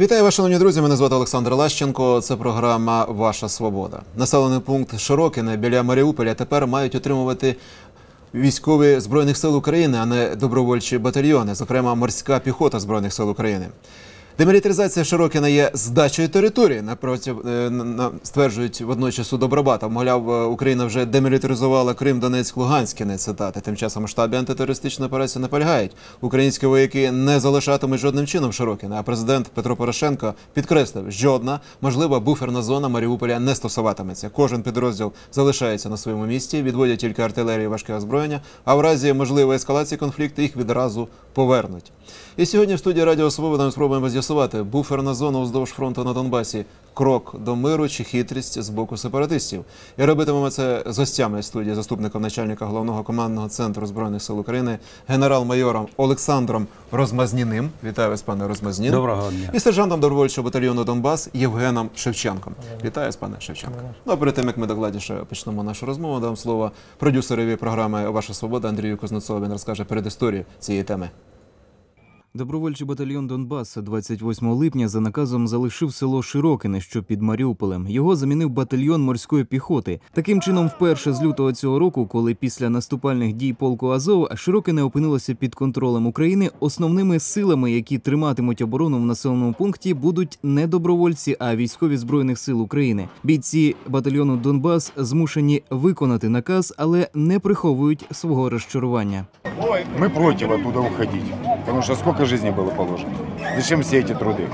Вітаю вас, шановні друзі. Мене звати Олександр Лащенко. Це програма Ваша Свобода. Населений пункт Широкине біля Маріуполя тепер мають отримувати військові збройних сил України, а не добровольчі батальйони, зокрема морська піхота збройних сил України. Демілітаризація Широкіна є здачею території. Напроти е, стверджують водночас у Добробата. Мовляв, е, Україна вже демілітаризувала Крим, Донецьк, Луганськ. Кінець цитати. Тим часом штабі антитерористичної операції наполягають. Українські вояки не залишатимуть жодним чином Широкіна. А президент Петро Порошенко підкреслив, жодна можлива буферна зона Маріуполя не стосуватиметься. Кожен підрозділ залишається на своєму місці, відводять тільки артилерію і важке озброєння. А в разі можливої ескалації конфлікту їх відразу повернуть. І сьогодні в студії Радіо Свобода ми спробуємо з'ясувати, буферна зона уздовж фронту на Донбасі крок до миру чи хитрість з боку сепаратистів. І робитимемо це з гостями студії, заступником начальника головного командного центру збройних сил України, генерал-майором Олександром Розмазніним. Вітаю вас, пане Розмазнін. Доброго дня. І сержантом добровольчого батальйону Донбас Євгеном Шевченком. Вітаю вас, пане Шевченко. Ну а перед тим як ми докладніше почнемо нашу розмову, дам слово продюсерові програми Ваша Свобода Андрію Кузнецову. Він розкаже передісторію цієї теми. Добровольчий батальйон Донбас 28 липня за наказом залишив село Широкине, що під Маріуполем. Його замінив батальйон морської піхоти. Таким чином, вперше з лютого цього року, коли після наступальних дій полку Азов Широкине опинилося під контролем України, основними силами, які триматимуть оборону в населеному пункті, будуть не добровольці, а військові збройних сил України. Бійці батальйону Донбас змушені виконати наказ, але не приховують свого розчарування. Мы против оттуда уходить. Потому что сколько жизней было положено. Зачем все эти труды?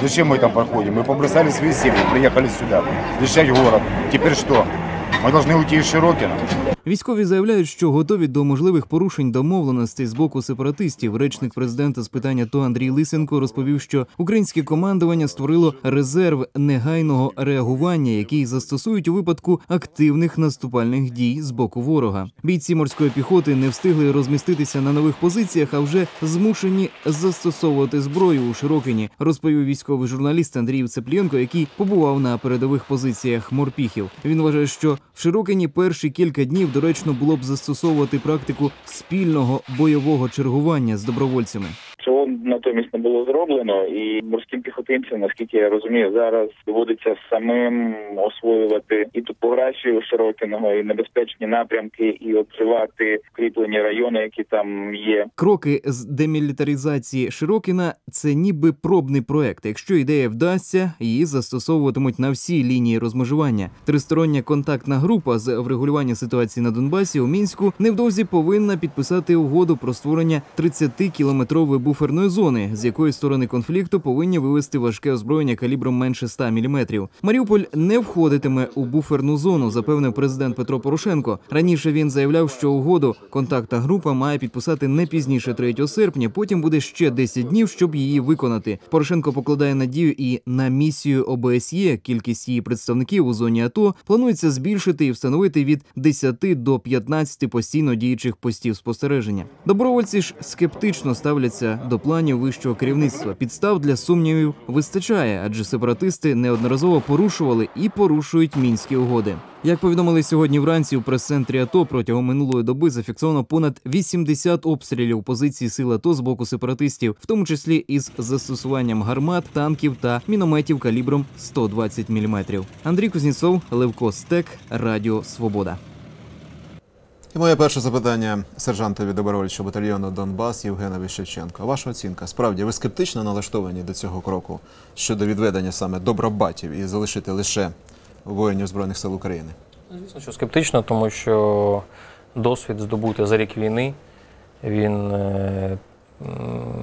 Зачем мы там проходим? Мы побросали свои семьи, приехали сюда, защищать город. Теперь что? Мы должны уйти из Широкина? Військові заявляють, що готові до можливих порушень домовленостей з боку сепаратистів. Речник президента з питання ТО Андрій Лисенко розповів, що українське командування створило резерв негайного реагування, який застосують у випадку активних наступальних дій з боку ворога. Бійці морської піхоти не встигли розміститися на нових позиціях, а вже змушені застосовувати зброю у Широкині, розповів військовий журналіст Андрій Цеплєнко, який побував на передових позиціях морпіхів. Він вважає, що в Широкині перші кілька днів доречно було б застосовувати практику спільного бойового чергування з добровольцями. Натомість не було зроблено, і морським піхотинцям, наскільки я розумію, зараз доводиться самим освоювати і топографію Широкиного, і небезпечні напрямки, і обживати кріплені райони, які там є. Кроки з демілітаризації Широкіна це ніби пробний проект. Якщо ідея вдасться, її застосовуватимуть на всій лінії розмежування. Тристороння контактна група з врегулювання ситуації на Донбасі у мінську невдовзі повинна підписати угоду про створення 30-кілометрової буферної зони, з якої сторони конфлікту повинні вивести важке озброєння калібром менше 100 мм. Маріуполь не входитиме у буферну зону, запевнив президент Петро Порошенко. Раніше він заявляв, що угоду контактна група має підписати не пізніше 3 серпня. Потім буде ще 10 днів, щоб її виконати. Порошенко покладає надію і на місію ОБСЄ. Кількість її представників у зоні АТО планується збільшити і встановити від 10 до 15 постійно діючих постів спостереження. Добровольці ж скептично ставляться до планів вищого керівництва. Підстав для сумнівів вистачає, адже сепаратисти неодноразово порушували і порушують мінські угоди. Як повідомили сьогодні вранці у прес-центрі АТО, протягом минулої доби зафіксовано понад 80 обстрілів позицій сил АТО з боку сепаратистів, в тому числі із застосуванням гармат, танків та мінометів калібром 120 мм. Андрій Кузнєцов, Левко Стек, Радіо Свобода. І моє перше запитання сержантові добровольчого батальйону Донбас Євгенові Шевченко. Ваша оцінка справді ви скептично налаштовані до цього кроку щодо відведення саме добробатів і залишити лише воїнів збройних сил України? Звісно, що скептично, тому що досвід здобути за рік війни він е,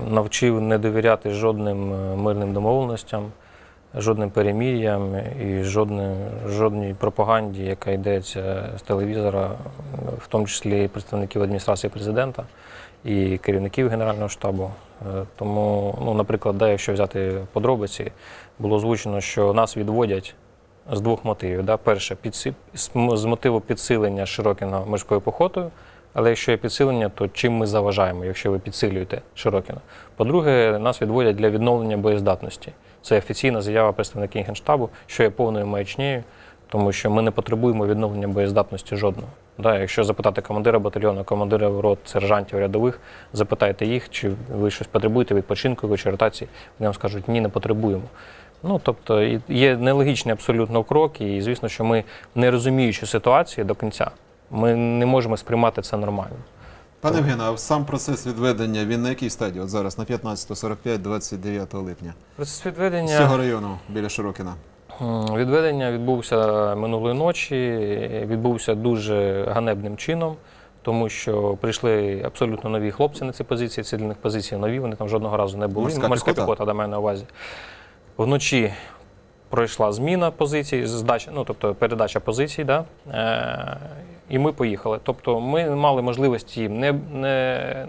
навчив не довіряти жодним е, мирним домовленостям, жодним перемір'ям і жодним, жодній пропаганді, яка йдеться з телевізора, в тому числі представників адміністрації президента і керівників Генерального штабу. Е, Тому, ну, наприклад, да, якщо взяти подробиці, було озвучено, що нас відводять з двох мотивів. Да? Перше, підсип, з мотиву підсилення Широкіна морською піхотою. Але якщо є підсилення, то чим ми заважаємо, якщо ви підсилюєте Широкіна? По-друге, нас відводять для відновлення боєздатності. Це офіційна заява представників Генштабу, що є повною маячнею, тому що ми не потребуємо відновлення боєздатності жодного. Да, якщо запитати командира батальйону, командира рот, сержантів рядових, запитайте їх, чи ви щось потребуєте відпочинку чи ротації, вони вам скажуть, ні, не потребуємо. Ну, тобто є нелогічні абсолютно кроки, і звісно, що ми, не розуміючи ситуації до кінця, ми не можемо сприймати це нормально. Пане Євгене, а сам процес відведення він на якій стадії? От зараз на 15.45, 29 липня. Процес З цього району біля Широкіна. Відведення відбувся минулої ночі, відбувся дуже ганебним чином, тому що прийшли абсолютно нові хлопці на ці позиції, ці для них позиції нові, вони там жодного разу не були. Морська Морська піхота? піхота до мене на увазі. Вночі пройшла зміна позицій, здача, ну, тобто передача позицій, да? І ми поїхали. Тобто ми мали можливості їм не, не,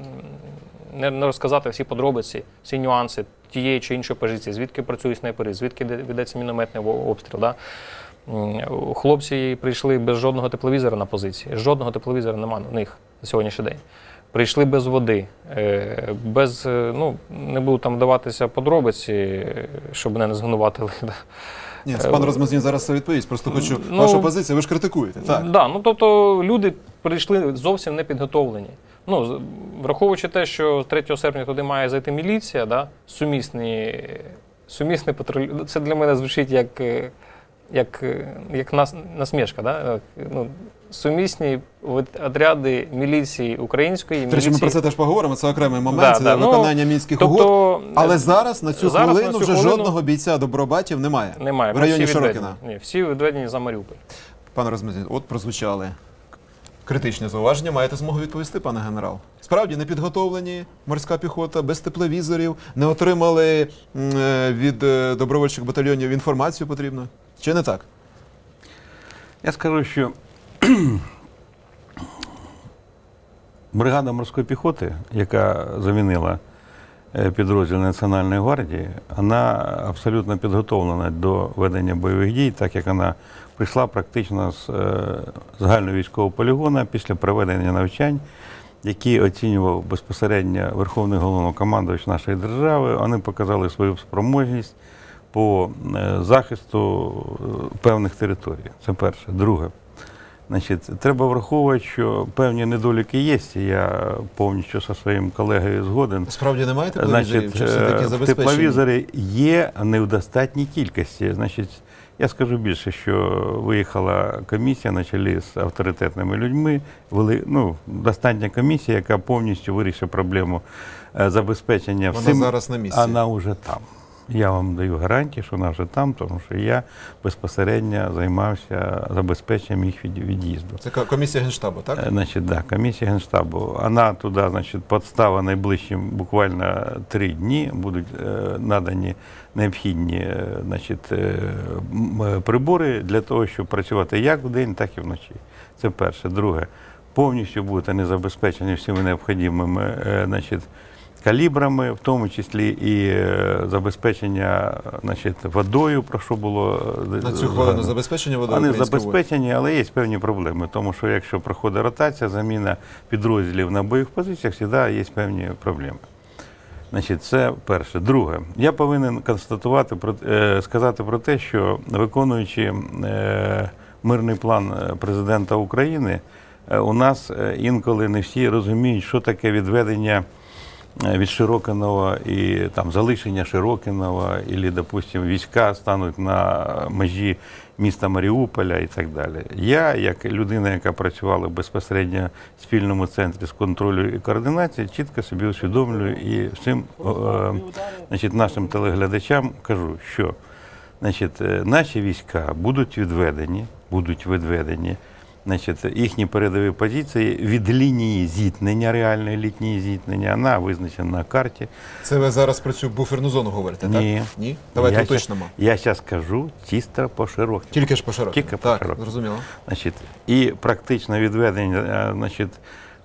не, розказати всі подробиці, всі нюанси тієї чи іншої позиції, звідки працюють снайпери, звідки ведеться мінометний обстріл. Да? Хлопці прийшли без жодного тепловізора на позиції. Жодного тепловізора немає в них на сьогоднішній день. Прийшли без води, е, без, е, ну, не буду там даватися подробиці, е, щоб мене не звинуватили. Ні, Е, пан Розмазнін зараз це відповість. Просто хочу ну, вашу позицію, ви ж критикуєте. Так. Да, ну тобто люди прийшли зовсім не підготовлені. Ну, враховуючи те, що 3 серпня туди має зайти міліція, да, сумісні, сумісний патруль. Це для мене звучить як, е, як, е, як нас, насмішка. Да? Ну, сумісні отряди міліції української. До речі, ми про це теж поговоримо. Це окремий момент Да, це да, ну, виконання мінських угод. Тобто, Але е, зараз на цю зараз на хвилину цю вже хвилину жодного бійця добробатів немає. немає. в районі всі. Широкіна. Ні, всі відведені за Маріуполь. Пане Розмазнін, от прозвучали критичні зауваження. Маєте змогу відповісти, пане генерал. Справді не підготовлені морська піхота, без тепловізорів, не отримали е, від е, добровольчих батальйонів інформацію потрібну. Чи не так? Я скажу, що бригада морської піхоти, яка замінила е, підрозділ Національної гвардії, вона абсолютно підготовлена до ведення бойових дій, так як вона прийшла практично з е, загального військового полігону після проведення навчань, які оцінював безпосередньо Верховний головнокомандувач нашої держави. Вони показали свою спроможність по е, захисту певних територій. Це перше. Друге. Значить, треба враховувати, що певні недоліки є, я повністю зі своїм колегою згоден. Справді немає тепловізорів? Значить, Чи все таки е, забезпечені? тепловізори є, не в достатній кількості. Значить, я скажу більше, що виїхала комісія на чолі з авторитетними людьми. Вели, ну, достатня комісія, яка повністю вирішить проблему е, забезпечення Вона всім. зараз на місці. Вона вже там. Я вам даю гарантії, що вона вже там, тому що я безпосередньо займався забезпеченням їх від- від'їзду. Це комісія генштабу, так? Е, Значить, да, комісія Генштабу. Вона туди, значить, подстава найближчим буквально три дні будуть е, надані необхідні е, значить, прибори для того, щоб працювати як вдень, так і вночі. Це перше. Друге, повністю будуть вони забезпечені всіми необхідними значить, калібрами, в тому числі і е, забезпечення значить, водою, про що було е, На цю хвилину забезпечення водою Вони забезпечені, але є певні проблеми. Тому що якщо проходить ротація, заміна підрозділів на бойових позиціях, завжди є певні проблеми. Значить, це перше. Друге, я повинен констатувати е, сказати про те, що виконуючи мирний план президента України, у нас інколи не всі розуміють, що таке відведення від Широкиного і там залишення Широкиного, і, допустим, війська стануть на межі міста Маріуполя і так далі. Я, як людина, яка працювала безпосередньо в спільному центрі з контролю і координації, чітко собі усвідомлюю і всім е, е, значить, нашим телеглядачам кажу, що значить, е, наші війська будуть відведені, будуть відведені. Значить, їхні передові позиції від лінії зіткнення, реальної лінії зіткнення, вона визначена на карті. Це ви зараз про цю буферну зону говорите, Ні. так? Ні? Давайте я уточнимо. щас- Я зараз кажу чисто по широким. Тільки ж по широкому. Тільки по Так, зрозуміло. Значить, і практичне відведення е, значить,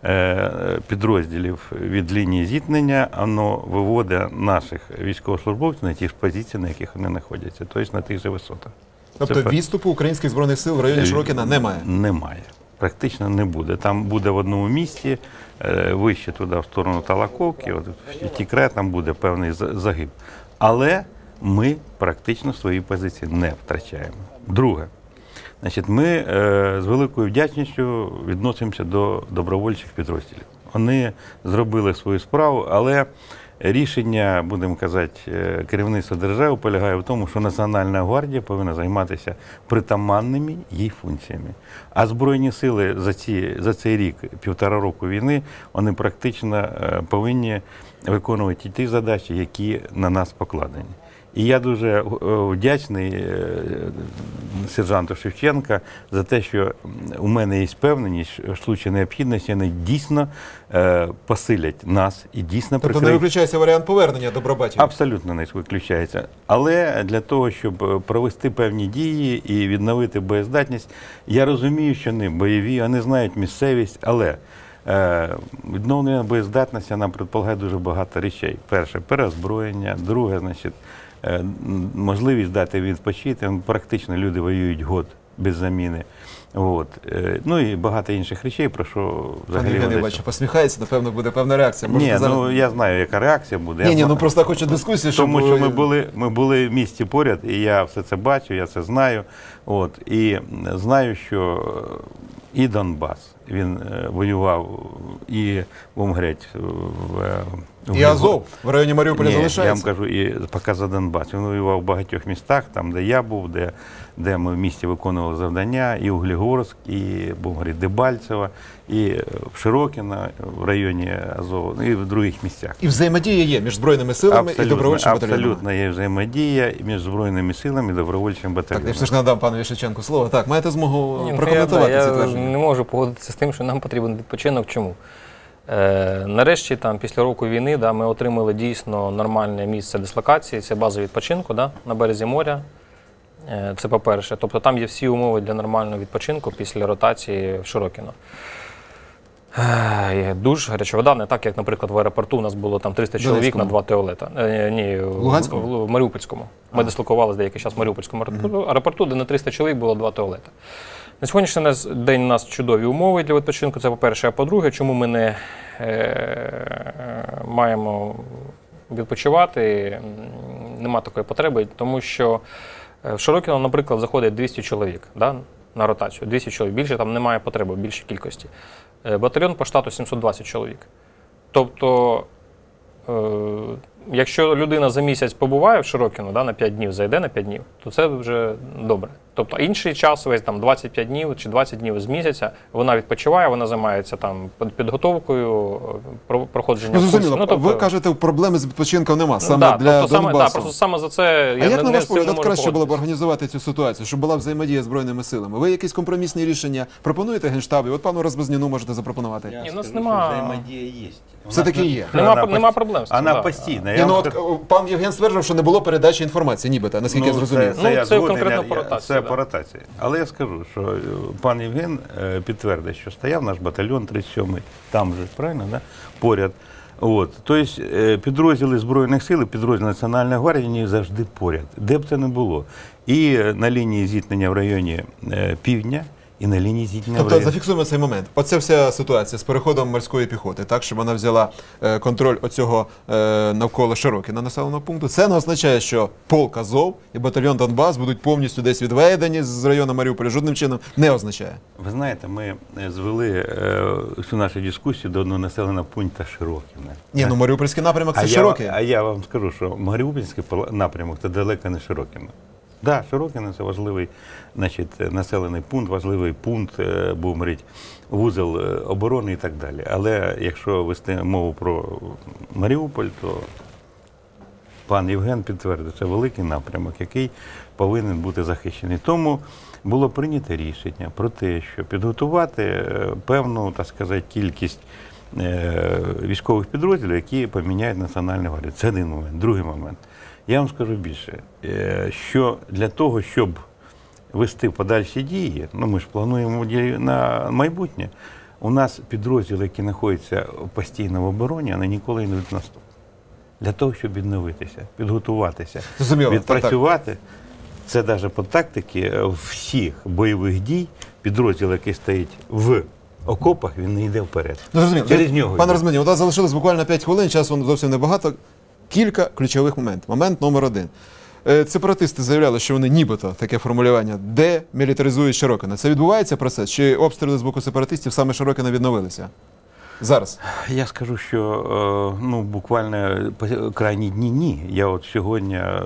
е, підрозділів від лінії зіткнення, воно виводить наших військовослужбовців на ті ж позиції, на яких вони знаходяться, тобто на тих же висотах. Тобто Це відступу українських збройних сил в районі Е, Широкіна немає. Немає. Практично не буде. Там буде в одному місці, е, вище туди, в сторону Талаковки, от в Тікре, там буде певний загиб. Але ми практично свої позиції не втрачаємо. Друге, Значить, ми е, з великою вдячністю відносимося до добровольчих підрозділів. Вони зробили свою справу, але рішення, будемо казати, е, керівництва держави полягає в тому, що Національна гвардія повинна займатися притаманними їй функціями. А Збройні сили за, ці, за цей рік, півтора року війни, вони практично е, повинні виконувати ті задачі, які на нас покладені. І я дуже е, вдячний е, сержанту Шевченка за те, що у мене є впевненість, що в случаї необхідності вони дійсно е, посилять нас і дійсно Тобто не виключається варіант повернення до Бробатів. Абсолютно не виключається. Але для того, щоб провести певні дії і відновити боєздатність, я розумію, що вони бойові, вони знають місцевість, але відновлення боєздатності нам предполагає дуже багато речей. Перше, переозброєння, друге, значить, можливість дати відпочити. Практично люди воюють год без заміни. От. Е, Ну і багато інших речей, про що взагалі я ведеться. бачу, посміхається, напевно, буде певна реакція. Можете Ні, зараз... ну я знаю, яка реакція буде. Ні, ні, ну просто хочу дискусію, щоб... Тому що ми були, ми були в місті поряд, і я все це бачу, я це знаю. От, і знаю, що е, і Донбас він е, воював, і будемо говорити, в, е, в І Азов в районі Маріуполя Ні, Я вам кажу, і поки за Донбас. Він воював в багатьох містах, там, де я був, де, де ми в місті виконували завдання, і Углігорськ, і говорити, Дебальцево, і в Широкіно, в районі Азову, ну, і в других місцях. І взаємодія є між Збройними силами і добровольчим батальйоном. абсолютно є взаємодія між Збройними силами і добровольчим Так, батальйоном. я все ж надам панові Шевченку слово. Так, маєте змогу Ні, ну, прокоментувати я, це я твердження. не можу погодитися з тим, що нам потрібен відпочинок. Чому? Е, нарешті, там, після року війни, да, ми отримали дійсно нормальне місце дислокації, це база відпочинку да, на березі моря. Е, це по-перше. Тобто там є всі умови для нормального відпочинку після ротації в Широкіно. Е, Душ, гаряча вода, не так, як, наприклад, в аеропорту у нас було там 300 чоловік Донецькому? на два туалета. Е, ні, в- Луганському? В, в Маріупольському. Ми дислокувалися деякий час в Маріупольському аеропорту, аеропорту, де на 300 чоловік було два туалети. На сьогоднішній день у нас чудові умови для відпочинку. Це по-перше. А по-друге, чому ми не е, маємо відпочивати? Нема такої потреби, тому що е, в Широкіно, наприклад, заходить 200 чоловік да, на ротацію. 200 чоловік. Більше там немає потреби, більше кількості. Е, Батальйон по штату 720 чоловік. Тобто, е, якщо людина за місяць побуває в Широкіно, да, на 5 днів, зайде на 5 днів, то це вже добре. Тобто інший час, весь там 25 днів чи 20 днів з місяця, вона відпочиває, вона займається там під- підготовкою, про- проходженням. Ну, зрозуміло, курсів. ви кажете, проблеми з відпочинком нема, саме да, для тобто, саме, да, просто саме за це я А не, як на не ваш не погляд краще було б організувати цю ситуацію, щоб була взаємодія з збройними силами? Ви якісь компромісні рішення пропонуєте генштабі? От пану Розбезніну можете запропонувати. Ні, у нас нема- взаємодія є. Все-таки є. Нема- Вона нема проблем з цим, Ні, Я ну, вам от, скажу- пан Євген стверджував, що не було передачі інформації, нібито, наскільки я Ну, зрозумів. Ну, я це згоден, конкретно я- по я- ротації, Це да. по ротації. Але я скажу, що е, пан Євген е, підтвердить, що стояв наш батальйон 37-й, там же, правильно, да? поряд. От. Тобто е, підрозділи Збройних сил, і підрозділи Національної гвардії вони завжди поряд, де б це не було. І е, на лінії зіткнення в районі е, півдня, і на лінії зіткнення Тобто зафіксуємо цей момент. Оце вся ситуація з переходом морської піхоти, так щоб вона взяла е, контроль оцього е, навколо Широкіна населеного пункту. Це не означає, що полк Азов і батальйон Донбас будуть повністю десь відведені з району Маріуполя. Жодним чином не означає. Ви знаєте, ми е, звели всю нашу дискусію до одного населеного пункту Широкіна. Ні, ну Маріупольський напрямок це а, широкий. Я, а я вам скажу, що Маріупольський пол- напрямок це далеко не Широкіно. Да, Широкіно це важливий значить, населений пункт, важливий пункт, е, будемо говорити, вузол е, оборони і так далі. Але якщо вести мову про Маріуполь, то пан Євген підтвердив, це великий напрямок, який повинен бути захищений. Тому було прийнято рішення про те, що підготувати е, певну, так сказати, кількість військових підрозділів, які поміняють національну гвардію. Це один момент. Другий момент. Я вам скажу більше, е, що для того, щоб вести подальші дії, ну ми ж плануємо на майбутнє. У нас підрозділи, які знаходяться постійно в обороні, вони ніколи не йдуть наступ. Для того, щоб відновитися, підготуватися, Зрозуміло, відпрацювати. Це навіть по тактиці е, всіх бойових дій, підрозділ, який стоїть в окопах, він не йде вперед. Ну, зрозуміло. Через нього. Пане. Розмені, у нас залишилось буквально 5 хвилин, часу зовсім небагато. Кілька ключових моментів. Момент номер один. Е, Сепаратисти заявляли, що вони нібито таке формулювання демілітаризують Широкина. Це відбувається процес? Чи обстріли з боку сепаратистів саме Широкина відновилися? Зараз. Я скажу, що е, ну буквально по- крайні дні ні. Я от сьогодні е,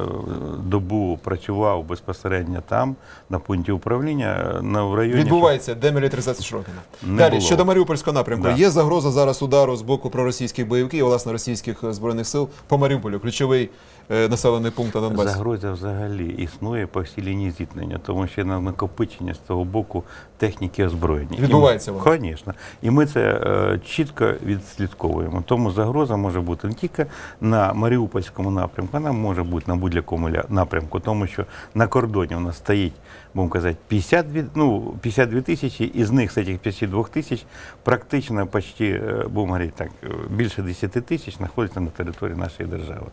добу працював безпосередньо там, на пункті управління, е, на в районі. Відбувається демілітаризація Широкіна. Не Далі, було. щодо Маріупольського напрямку, Да. є загроза зараз удару з боку проросійських бойовиків, власне, російських збройних сил по Маріуполю, ключовий е, населений пункт на Донбасі. Загроза взагалі існує по всій лінії зіткнення, тому що на накопичення з того боку техніки озброєння. Відбувається воно? Звісно. І ми це е, чітко відслідковуємо. Тому загроза може бути не тільки на Маріупольському напрямку, вона може бути на будь-якому напрямку, тому що на кордоні у нас стоїть, будемо казати, 52, ну, 52 тисячі, і з них з цих 52 тисяч практично почти, е, будемо говорити так, е, більше 10 тисяч знаходиться на території нашої держави.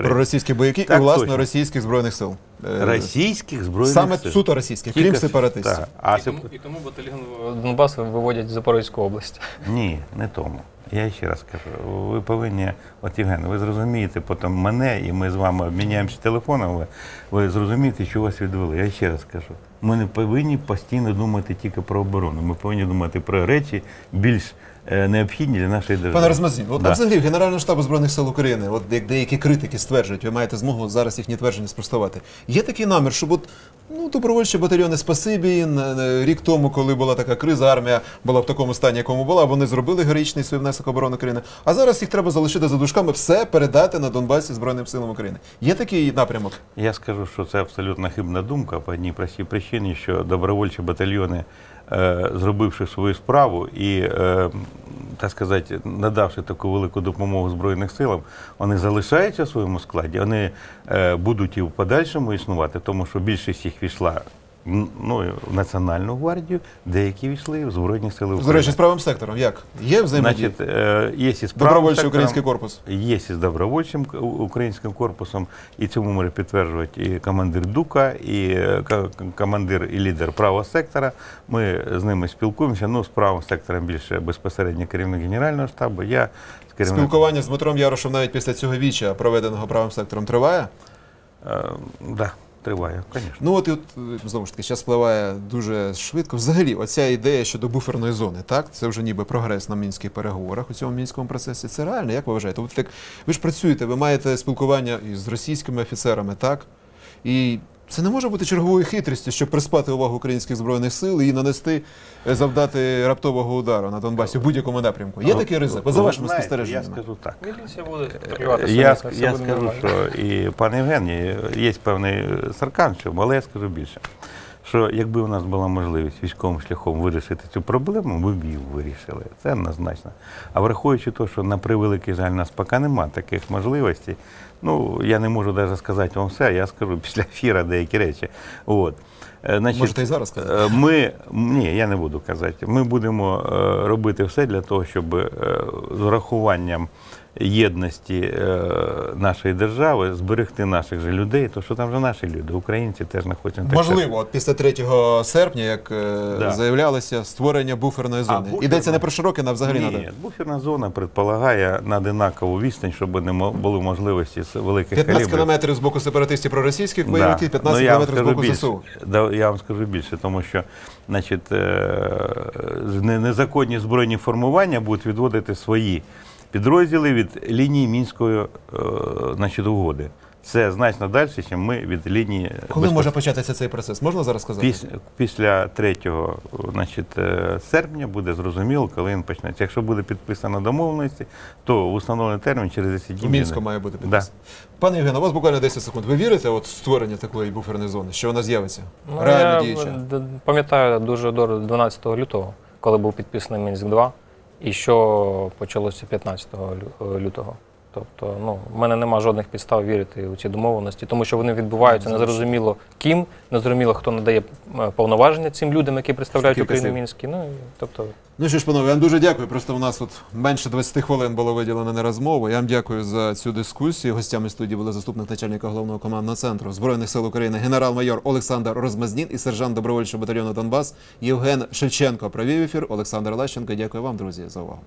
Е, Безпосередньо. проросійські бойовики і, власне, точно. російських збройних сил. Е, Російських збройних Саме сил. суто російських, крім сепаратистів. А і, сеп- тому, і тому батальйон Донбас виводять в Запорізьку область. Ні, не тому. Я ще раз кажу, ви повинні, от Євген, ви зрозумієте потім мене, і ми з вами обміняємося телефоном, ви, ви зрозумієте, що вас відвели. Я ще раз кажу. Ми не повинні постійно думати тільки про оборону. Ми повинні думати про речі більш необхідні для нашої держави. Пане Розмазін, от Да. взагалі в Генерального штабу Збройних сил України, от як деякі критики стверджують, ви маєте змогу зараз їхні твердження спростувати. Є такий намір, щоб от, ну, добровольчі батальйони спасибі. на- на- Рік тому, коли була така криза, армія була в такому стані, якому була, вони зробили героїчний свій внесок оборони України. А зараз їх треба залишити за дужками, все передати на Донбасі Збройним силам України. Є такий напрямок? Я скажу, що це абсолютно хибна думка по одній простій причині, що добровольчі батальйони, е, зробивши свою справу і, е, так сказати, надавши таку велику допомогу Збройним силам, вони залишаються в своєму складі, вони е, будуть і в подальшому існувати, тому що більшість їх війшла ну, Національну гвардію, деякі війшли в Збройні сили З речі, з правим сектором. Як? Є взаємодія? Значить, е, Добровольчий український корпус. Є з добровольчим українським корпусом, і цьому може підтверджувати і командир Дука, і е, командир і лідер правого сектора. Ми з ними спілкуємося. Ну, з правим сектором більше безпосередньо керівник генерального штабу. Я з керівником. Спілкування з Дмитром Ярошем навіть після цього віча, проведеного правим сектором, триває? Е, да, триває, звісно. Ну от і от е, знову ж таки, зараз впливає дуже швидко. Взагалі, оця ідея щодо буферної зони, так це вже ніби прогрес на мінських переговорах у цьому мінському процесі. Це реально, як ви вважаєте? От так ви ж працюєте, ви маєте спілкування із російськими офіцерами, так? І це не може бути черговою хитрістю, щоб приспати увагу українських збройних сил і нанести, е, завдати раптового удару на Донбасі в будь-якому напрямку. Є такий ризик? За Ви вашими спостереженнями. Я скажу так. Міліція буде Я, я скажу, що і пан Євгеній, є певний саркан, в але я скажу більше. Що якби у нас була можливість військовим шляхом вирішити цю проблему, ми б її вирішили. Це однозначно. А враховуючи те, що на превеликий жаль, у нас поки немає таких можливостей, ну я не можу навіть сказати вам все, я скажу після ефіра деякі речі. От. Е, Значить, Можете і зараз сказати. Е, Ми ні, я не буду казати. Ми будемо е, робити все для того, щоб з урахуванням єдності е, нашої держави зберегти наших же людей, тому що там же наші люди, українці теж знаходяться. Можливо, от після 3 серпня, як е, Да. заявлялося, створення буферної зони. буферна- Йдеться не про Широкине, а взагалі Ні, надо. буферна зона предполагає на одинакову відстань, щоб не були можливості з великих 15 калібрів. кілометрів з боку сепаратистів проросійських бойовиків, 15 Ну, кілометрів з боку більше. ЗСУ. Да, я вам скажу більше, тому що значить, е, незаконні збройні формування будуть відводити свої підрозділи від лінії мінської е, значить, угоди. Це значно далі, ніж ми від лінії Коли може початися цей процес? Можна зараз сказати? Після, після 3 значить, е, серпня буде зрозуміло, коли він почнеться. Якщо буде підписано домовленості, то в установлений термін через 10 В днів. Мінську має бути Да. Пане Євгене, у вас буквально 10 секунд. Ви вірите от створення такої буферної зони, що вона з'явиться? Ну, Реально я діюча? пам'ятаю дуже добре 12 лютого, коли був підписаний Мінськ 2, і що почалося 15 лютого. Тобто, ну, в мене нема жодних підстав вірити у ці домовленості, тому що вони відбуваються незрозуміло ким, незрозуміло, хто надає е, повноваження цим людям, які представляють Скільки Україну в Мінській. Ну, тобто, Ну що ж, панове, я вам дуже дякую. Просто у нас тут менше 20 хвилин було виділено на розмову. Я вам дякую за цю дискусію. Гостями студії були заступник начальника головного командного центру Збройних сил України, генерал-майор Олександр Розмазнін і сержант добровольчого батальйону Донбас Євген Шевченко. Провів ефір Олександр Лещенко. Дякую вам, друзі, за увагу.